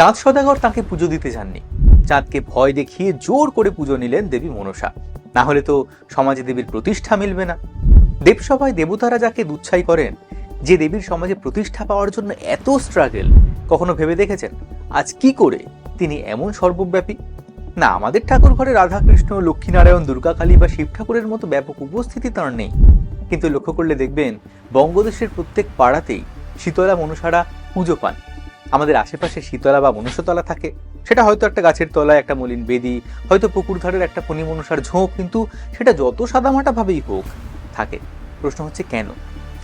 চাঁদ সদাগর তাকে পুজো দিতে যাননি। চাঁদকে ভয় দেখিয়ে জোর করে পুজো নিলেন দেবী মনসা। না হলে তো সমাজে দেবীর প্রতিষ্ঠা মিলবে না। দেবসভায় দেবতারা যাকে দুচ্ছাই করেন, যে দেবীর সমাজে প্রতিষ্ঠা পাওয়ার জন্য এত স্ট্রাগল কখনো ভেবে দেখেছেন? আজ কি করে তিনি এমন সর্বব্যাপী? না, আমাদের ঠাকুর ঘরে রাধাকৃষ্ণ, লক্ষ্মীনারায়ণ দুর্গা কালী বা শিব ঠাকুরের মতো ব্যাপক উপস্থিতি তাঁর নেই। কিন্তু লক্ষ্য করলে দেখবেন বঙ্গদেশের প্রত্যেক পাড়াতেই শীতলা মনুষারা পুজো পান। আমাদের আশেপাশে শীতলা বা মনুষ্যতলা থাকে, সেটা হয়তো একটা গাছের তলায় একটা মলিন বেদি, হয়তো পুকুর ধারের একটা মনুষার ঝোঁক, কিন্তু সেটা যত সাদামাটা ভাবেই হোক থাকে। প্রশ্ন হচ্ছে কেন?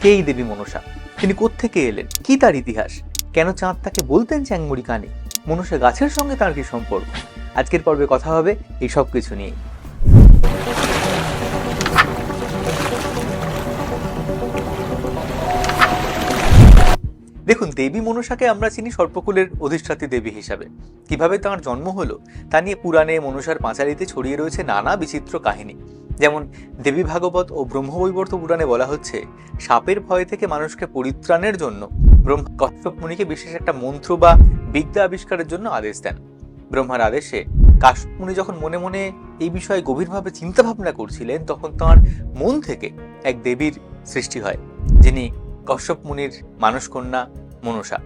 কে এই দেবী মনসা তিনি কোত্থেকে এলেন? কি তার ইতিহাস? কেন চাঁদ তাকে বলতেন চ্যাংমুড়ি কানে? মনুষ্য গাছের সঙ্গে তার কি সম্পর্ক? আজকের পর্বে কথা হবে এই সব কিছু নিয়ে দেখুন, দেবী মনসাকে আমরা চিনি সর্পকুলের অধিষ্ঠাত্রী দেবী হিসাবে। কীভাবে তাঁর জন্ম হলো, তা নিয়ে পুরাণে মনসার পাঁচালিতে ছড়িয়ে রয়েছে নানা বিচিত্র কাহিনী। যেমন, দেবী ভাগবত ও ব্রহ্মবৈবর্ত পুরাণে বলা হচ্ছে, সাপের ভয় থেকে মানুষকে পরিত্রাণের জন্য ব্রহ্মা কশ্যপ মুনিকে বিশেষ একটা মন্ত্র বা বিদ্যা আবিষ্কারের জন্য আদেশ দেন। ব্রহ্মার আদেশে কাশ্যপ মুনি যখন মনে মনে এই বিষয়ে গভীরভাবে চিন্তা ভাবনা করছিলেন, তখন তাঁর মন থেকে এক দেবীর সৃষ্টি হয়, যিনি কশ্যপ মুনির, মানসকন্যা মনসা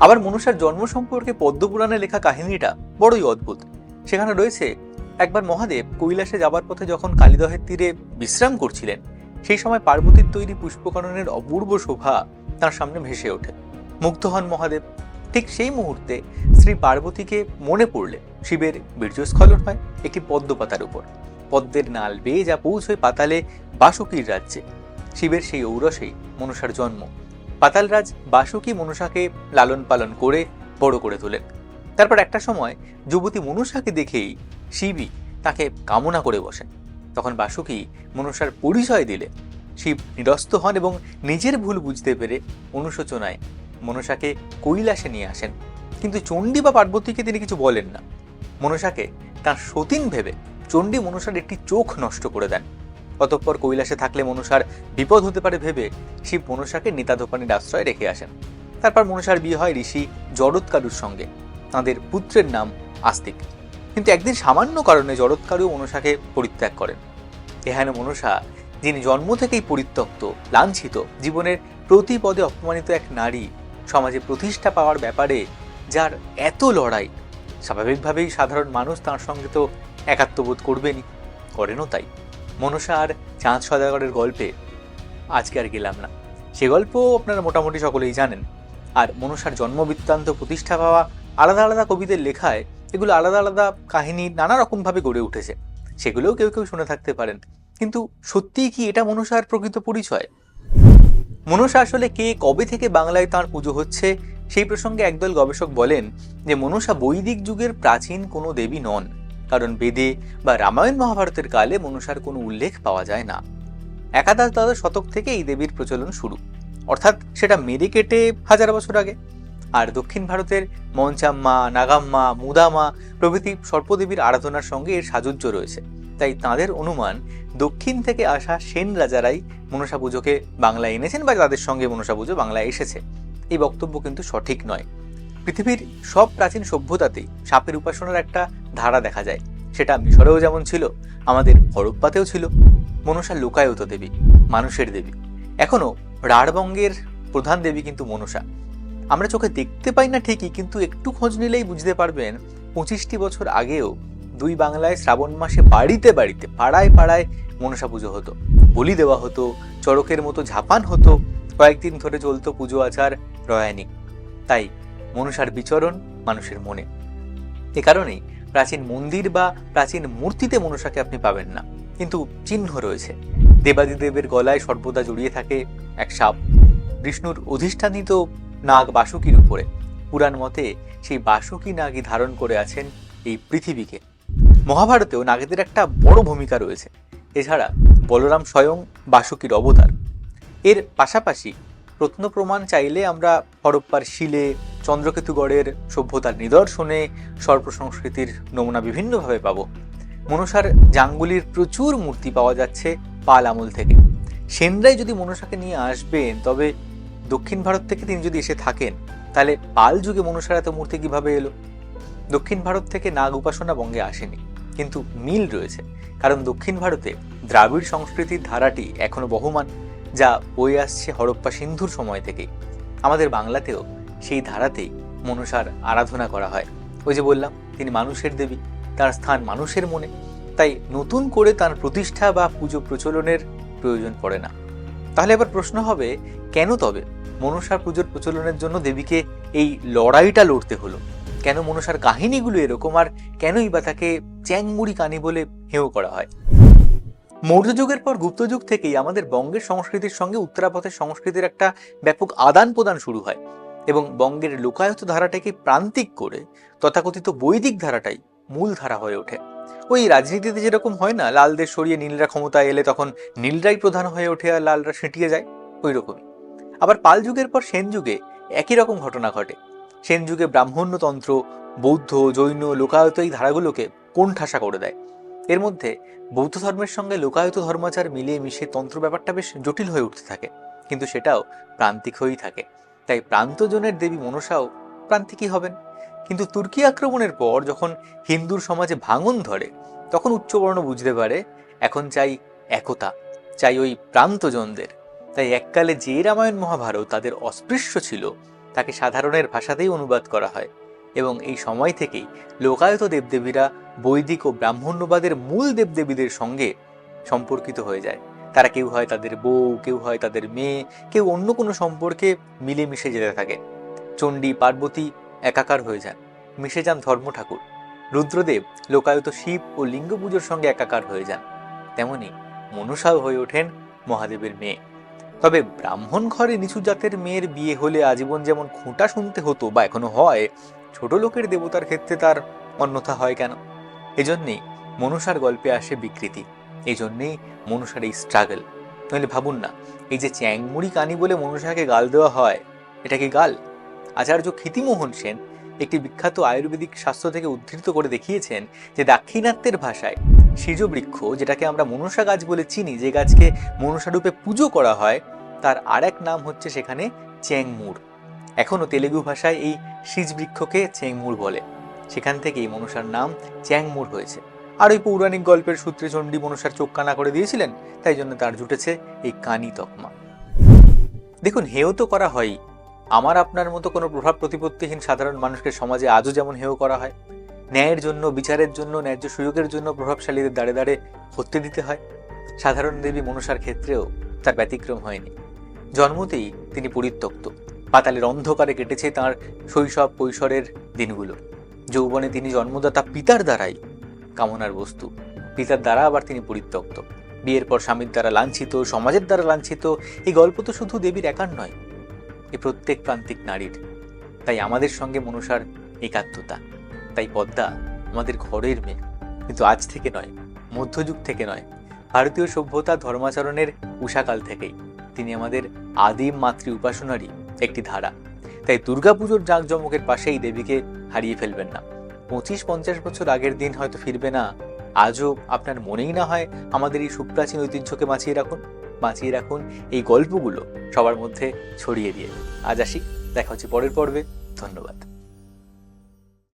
আবার মনসার জন্ম সম্পর্কে পদ্মপুরাণে লেখা কাহিনীটা বড়ই অদ্ভুত। সেখানে রয়েছে, একবার মহাদেব কৈলাসে যাবার পথে যখন কালিদহের তীরে বিশ্রাম করছিলেন, সেই সময় পার্বতীর তৈরি পুষ্পকরণের অপূর্ব শোভা তার সামনে ভেসে ওঠে। মুগ্ধ হন মহাদেব। ঠিক সেই মুহূর্তে শ্রী পার্বতীকে মনে পড়লে শিবের বীর্যস্খলন হয় একটি পদ্মপাতার উপর। পদ্মের নাল বেয়ে যা পৌঁছয় পাতালে বাসুকীর রাজ্যে। শিবের সেই ঔরসেই মনসার জন্ম। পাতালরাজ বাসুকি মনসাকে লালন পালন করে বড় করে তোলেন। তারপর একটা সময় যুবতী মনসাকে দেখেই শিবই তাকে কামনা করে বসেন। তখন বাসুকি মনসার পরিচয় দিলে। শিব নিরস্ত হন এবং নিজের ভুল বুঝতে পেরে অনুশোচনায় মনসাকে কৈলাসে নিয়ে আসেন। কিন্তু চণ্ডী বা পার্বতীকে তিনি কিছু বলেন না। মনসাকে তার সতীন ভেবে চণ্ডী মনসার একটি চোখ নষ্ট করে দেন। অতঃপর কৈলাসে থাকলে মনসার বিপদ হতে পারে ভেবে শিব মনসাকে নিতাধোপানির আশ্রয় রেখে আসেন। তারপর মনসার বিয়ে হয় ঋষি জড়ৎকারুর সঙ্গে। তাঁদের পুত্রের নাম আস্তিক। কিন্তু একদিন সামান্য কারণে জড়ৎকারু মনসাকে পরিত্যাগ করেন। এখানে মনসা, যিনি জন্ম থেকেই পরিত্যক্ত, লাঞ্ছিত, জীবনের প্রতি পদে অপমানিত এক নারী, সমাজে প্রতিষ্ঠা পাওয়ার ব্যাপারে যার এত লড়াই, স্বাভাবিকভাবেই সাধারণ মানুষ তার সঙ্গে তো একাত্মবোধ করবেনই, করেনও তাই। মনসা আর চাঁদ সদাগরের গল্পে আজকে আর গেলাম না। সে গল্প আপনারা মোটামুটি সকলেই জানেন। আর মনসার জন্মবৃত্তান্ত প্রতিষ্ঠা পাওয়া আলাদা আলাদা কবিদের লেখায় এগুলো আলাদা আলাদা কাহিনী নানা রকমভাবে গড়ে উঠেছে। সেগুলোও কেউ কেউ শুনে থাকতে পারেন। কিন্তু সত্যিই কি এটা মনসার প্রকৃত পরিচয়? মনসা আসলে কে কবে থেকে বাংলায় তার পুজো হচ্ছে সেই প্রসঙ্গে একদল গবেষক বলেন যে মনসা বৈদিক যুগের প্রাচীন কোনো দেবী নন। কারণ বেদে বা রামায়ণ মহাভারতের কালে মনসার কোনো উল্লেখ পাওয়া যায় না। একাদশ দ্বাদশ শতক থেকে এই দেবীর প্রচলন শুরু। অর্থাৎ সেটা মেরে কেটে হাজার বছর আগে। আর দক্ষিণ ভারতের মঞ্চাম্মা, নাগাম্মা মুদামা প্রভৃতি সর্পদেবীর আরাধনার সঙ্গে এর সাযুজ্য রয়েছে। তাই তাদের অনুমান, দক্ষিণ থেকে আসা সেন রাজারাই মনসা পুজোকে বাংলায় এনেছেন বা তাদের সঙ্গে মনসা পুজো বাংলায় এসেছে। এই বক্তব্য কিন্তু সঠিক নয়। পৃথিবীর সব প্রাচীন সভ্যতাতেই সাপের উপাসনার একটা ধারা দেখা যায়। সেটা মিশরেও যেমন ছিল, আমাদের হরপ্পাতেও ছিল। মনসা লোকায়ত দেবী, মানুষের দেবী। এখনও রাঢ়বঙ্গের প্রধান দেবী কিন্তু মনসা আমরা চোখে দেখতে পাই না ঠিকই, কিন্তু একটু খোঁজ নিলেই বুঝতে পারবেন, পঁচিশটি বছর আগেও দুই বাংলায় শ্রাবণ মাসে বাড়িতে বাড়িতে, পাড়ায় পাড়ায় মনসা পুজো হতো। বলি দেওয়া হতো, চড়কের মতো ঝাপান হতো, কয়েকদিন ধরে চলতো পুজো আচার রয়ানিক তাই মনসার বিচরণ মানুষের মনে। এ কারণেই প্রাচীন মন্দির বা প্রাচীন মূর্তিতে মনসাকে আপনি পাবেন না। কিন্তু চিহ্ন রয়েছে। দেবাদিদেবের গলায় সর্বদা জড়িয়ে থাকে এক সাপ। বিষ্ণুর অধিষ্ঠানিত নাগ বাসুকির উপরে। পুরাণ মতে সেই বাসুকি নাগই ধারণ করে আছেন এই পৃথিবীকে। মহাভারতেও নাগেদের একটা বড় ভূমিকা রয়েছে। এছাড়া বলরাম স্বয়ং বাসুকির অবতার। এর পাশাপাশি প্রত্ন প্রমাণ চাইলে আমরা হরপ্পার শিলে চন্দ্রকেতুগড়ের সভ্যতার নিদর্শনে সর্প সংস্কৃতির নমুনা বিভিন্নভাবে পাবো। মনসার জাঙ্গুলির প্রচুর মূর্তি পাওয়া যাচ্ছে পাল আমল থেকে। সেনরাই যদি মনসাকে নিয়ে আসবেন, তবে দক্ষিণ ভারত থেকে তিনি যদি এসে থাকেন, তাহলে পাল যুগে মনসার এত মূর্তি কীভাবে এলো? দক্ষিণ ভারত থেকে নাগ উপাসনা বঙ্গে আসেনি, কিন্তু মিল রয়েছে, কারণ দক্ষিণ ভারতে দ্রাবিড় সংস্কৃতির ধারাটি এখনও বহমান, যা বয়ে আসছে হরপ্পা সিন্ধুর সময় থেকেই। আমাদের বাংলাতেও সেই ধারাতেই মনসার আরাধনা করা হয়। ওই যে বললাম, তিনি মানুষের দেবী, তার স্থান মানুষের মনে। তাই নতুন করে তার প্রতিষ্ঠা বা পুজো প্রচলনের প্রয়োজন পড়ে না। তাহলে এবার প্রশ্ন হবে, কেন তবে মনসার পুজোর প্রচলনের জন্য দেবীকে এই লড়াইটা লড়তে হলো? কেন মনসার কাহিনীগুলো এরকম আর কেনই বা তাকে চ্যাংমুড়ি কানি বলে হেয় করা হয়? মৌর্য যুগের পর গুপ্ত যুগ থেকেই আমাদের বঙ্গের সংস্কৃতির সঙ্গে উত্তরাপথের সংস্কৃতির একটা ব্যাপক আদান প্রদান শুরু হয়। এবং বঙ্গের লোকায়ত ধারাটাকে প্রান্তিক করে তথাকথিত বৈদিক ধারাটাই মূল ধারা হয়ে ওঠে। ওই রাজনীতিতে যেরকম হয় না, লালদের সরিয়ে নীলরা ক্ষমতায় এলে তখন নীলরাই প্রধান হয়ে ওঠে আর লালরা সেঁটিয়ে যায়, ওই রকমই। আবার পাল যুগের পর সেন যুগে একই রকম ঘটনা ঘটে। সেন যুগে ব্রাহ্মণ্যতন্ত্র, বৌদ্ধ, জৈন লোকায়ত এই ধারাগুলোকে কোণঠাসা করে দেয়। এর মধ্যে বৌদ্ধ ধর্মের সঙ্গে লোকায়ত ধর্মাচার মিলিয়ে মিশে তন্ত্র ব্যাপারটা বেশ জটিল হয়ে উঠতে থাকে, কিন্তু সেটাও প্রান্তিক হয়েই থাকে। তাই প্রান্তজনের দেবী মনসাও প্রান্তিকই হবেন। কিন্তু তুর্কি আক্রমণের পর যখন হিন্দুর সমাজে ভাঙন ধরে, তখন উচ্চবর্ণ বুঝতে পারে, এখন চাই একতা, চাই ওই প্রান্তজনদের। তাই এককালে যে রামায়ণ মহাভারত তাদের অস্পৃশ্য ছিল, তাকে সাধারণের ভাষাতেই অনুবাদ করা হয়। এবং এই সময় থেকেই লোকায়ত দেবদেবীরা বৈদিক ও ব্রাহ্মণ্যবাদের মূল দেবদেবীদের সঙ্গে সম্পর্কিত হয়ে যায়। তারা কেউ হয় তাদের বউ, কেউ হয় তাদের মেয়ে, কেউ অন্য কোনো সম্পর্কে মিলেমিশে যেতে থাকে। চণ্ডী, পার্বতী একাকার হয়ে যান। মিশে যান ধর্ম ঠাকুর রুদ্রদেব, লোকায়ত শিব ও লিঙ্গ পুজোর সঙ্গে একাকার হয়ে যান। তেমনি মনসাও হয়ে ওঠেন মহাদেবের মেয়ে। তবে ব্রাহ্মণ ঘরে নিচু জাতের মেয়ের বিয়ে হলে আজীবন যেমন খোঁটা শুনতে হতো বা এখনও হয়, ছোট লোকের দেবতার ক্ষেত্রে তার অন্যথা হয় কেন? এজন্যে মনসার গল্পে আসে বিকৃতি। এই জন্যেই মনসার এই স্ট্রাগল নইলে ভাবুন না, এই যে চ্যাংমুড়ি কানি বলে মনসাকে গাল দেওয়া হয়, এটা কি গাল? আচার্য ক্ষিতিমোহন সেন একটি বিখ্যাত আয়ুর্বেদিক শাস্ত্র থেকে উদ্ধৃত করে দেখিয়েছেন যে দাক্ষিণাত্যের ভাষায় বৃক্ষ যেটাকে আমরা মনসা গাছ বলে চিনি, যে গাছকে মনসা রূপে পুজো করা হয়, তার আর এক নাম হচ্ছে সেখানে চ্যাংমুর এখনও তেলেগু ভাষায় এই বৃক্ষকে চেংমুড় বলে। সেখান থেকেই মনসার নাম চ্যাংমুর হয়েছে। আর ওই পৌরাণিক গল্পের সূত্রে চণ্ডী মনসার চোখ কানা করে দিয়েছিলেন, তাই জন্য তার জুটেছে এই কানি তকমা। দেখুন, হেয় তো করা হয়ই আমার আপনার মতো কোনো প্রভাব প্রতিপত্তিহীন সাধারণ মানুষকে সমাজে আজও যেমন হেয় করা হয়, ন্যায়ের জন্য, বিচারের জন্য, ন্যায্য সুযোগের জন্য প্রভাবশালীদের দাঁড়ে দাঁড়ে হত্যে দিতে হয়। সাধারণ দেবী মনসার ক্ষেত্রেও তার ব্যতিক্রম হয়নি। জন্মতেই তিনি পরিত্যক্ত। পাতালের অন্ধকারে কেটেছে তার শৈশব কৈশোরের দিনগুলো। যৌবনে তিনি জন্মদাতা পিতার দ্বারাই কামনার বস্তু। পিতার দ্বারা আবার তিনি পরিত্যক্ত। বিয়ের পর স্বামীর দ্বারা লাঞ্ছিত, সমাজের দ্বারা লাঞ্ছিত, এই গল্প তো শুধু দেবীর একার নয়, এ প্রত্যেক প্রান্তিক নারীর। তাই আমাদের সঙ্গে মনুষার একাত্মতা, তাই পদ্মা আমাদের ঘরের মেয়ে। কিন্তু আজ থেকে নয়, মধ্যযুগ থেকে নয়, ভারতীয় সভ্যতা ধর্মাচরণের উষাকাল থেকেই তিনি আমাদের আদিম মাতৃ উপাসনারই একটি ধারা। তাই দুর্গাপুজোর জাঁকজমকের পাশেই দেবীকে হারিয়ে ফেলবেন না। পঁচিশ পঞ্চাশ বছর আগের দিন হয়তো ফিরবে না। আজও আপনার মনেই না হয় আমাদের এই সুপ্রাচীন ঐতিহ্যকে বাঁচিয়ে রাখুন? বাঁচিয়ে রাখুন এই গল্পগুলো সবার মধ্যে ছড়িয়ে দিয়ে। আজ আসি, দেখা হচ্ছে পরের পর্বে। ধন্যবাদ।